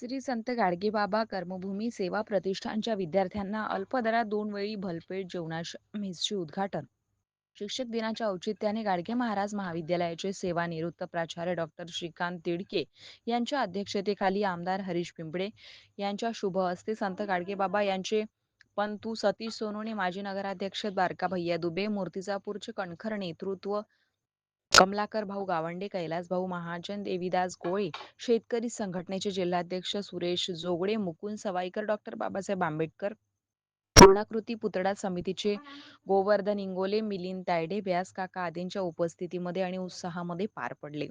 श्री संत गाडगेबाबा कर्मभूमी सेवा प्रतिष्ठानच्या विद्यार्थ्यांना अल्पदरात दोन वेळी भलपेट जेवणाच्या मेसचे उद्घाटन. शिक्षक दिनाच्या औचित्याने गाडगे महाराज महाविद्यालयाचे सेवानिवृत्त प्राचार्य डॉक्टर श्रीकांत तिडके यांच्या अध्यक्षतेखाली आमदार हरीश पिंपळे यांच्या शुभ हस्ते संत गाडगेबाबा यांचे पंतू सतीश सोनवणे माजी नगराध्यक्ष द्वारका भैया दुबे मूर्तिजापूरचे कणखर नेतृत्व कमलाकर भाऊ गावंडे कैलास भाऊ महाजन देवीदास गोळे शेतकरी संघटनेचे जिल्हाध्यक्ष सुरेश जोगडे मुकुंद सवाईकर डॉक्टर बाबासाहेब आंबेडकर पूर्णाकृती पुतळा समितीचे गोवर्धन इंगोले मिलिंद तायडे व्यास काका आदींच्या उपस्थितीमध्ये आणि उत्साहामध्ये पार पडले.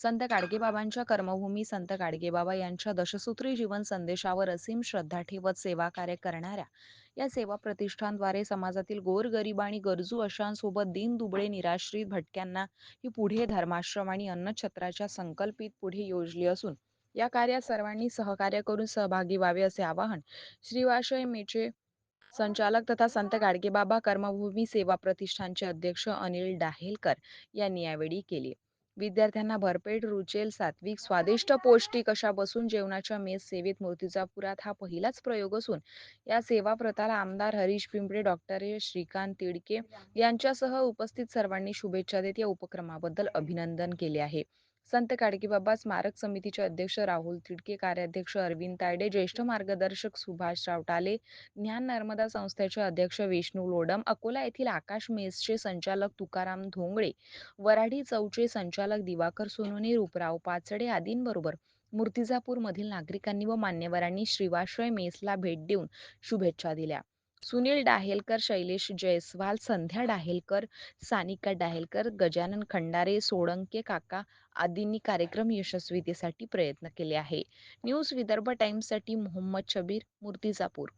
संत गाडगेबाबांच्या कर्मभूमी संत गाडगेबाबा यांच्या दशसूत्री जीवन संदेशावर असीम श्रद्धा ठेवत सेवा कार्य करणाऱ्या या सेवा प्रतिष्ठानद्वारे समाजातील गोरगरीब आणि गरजू अशांसोबत दिन दुबळे निराश्रित भटक्यांना ही पुढे धर्माश्रम आणि अन्नछत्राच्या संकल्पित पुढे योजली असून या कार्यात सर्वांनी सहकार्य करून सहभागी व्हावे असे आवाहन श्रीवाशय मेचे संचालक तथा संत गाडगेबाबा कर्मभूमी सेवा प्रतिष्ठानचे अध्यक्ष अनिल डाहेलकर यांनी यावेळी केले. विद्यार्थ्यांना भरपेट रुचेल सात्विक स्वादिष्ट पौष्टिक अशा बसून जेवणाच्या मेस सेवेत मूर्तिजापुरात हा पहिलाच प्रयोग असून या सेवा प्रथाला आमदार हरीश पिंपळे डॉक्टर श्रीकांत तिडके यांच्यासह उपस्थित सर्वांनी शुभेच्छा देत या उपक्रमाबद्दल अभिनंदन केले आहे. संत गाडगेबाबा स्मारक समितीचे अध्यक्ष राहुल तिडके कार्याध्यक्ष अरविंद तायडे ज्येष्ठ मार्गदर्शक सुभाष रावटाले ज्ञान नर्मदा संस्थेचे अध्यक्ष विष्णू लोडम अकोला येथील आकाश मेसचे संचालक तुकाराम धोंगळे वराडी चौचे संचालक दिवाकर सोनोने रूपराव पाचडे आदींबरोबर मूर्तिजापूरमधील नागरिकांनी व मान्यवरांनी श्रीवाश्रय मेसला भेट देऊन शुभेच्छा दिल्या. सुनील डाहेलकर शैलेश जयस्वाल संध्या डाहेलकर सानिका डाहेलकर गजानन खंडारे सोळंके काका आदींनी कार्यक्रम यशस्वीतेसाठी प्रयत्न केले आहे. न्यूज विदर्भ टाइम्ससाठी मोहम्मद शबीर मूर्तिजापूर.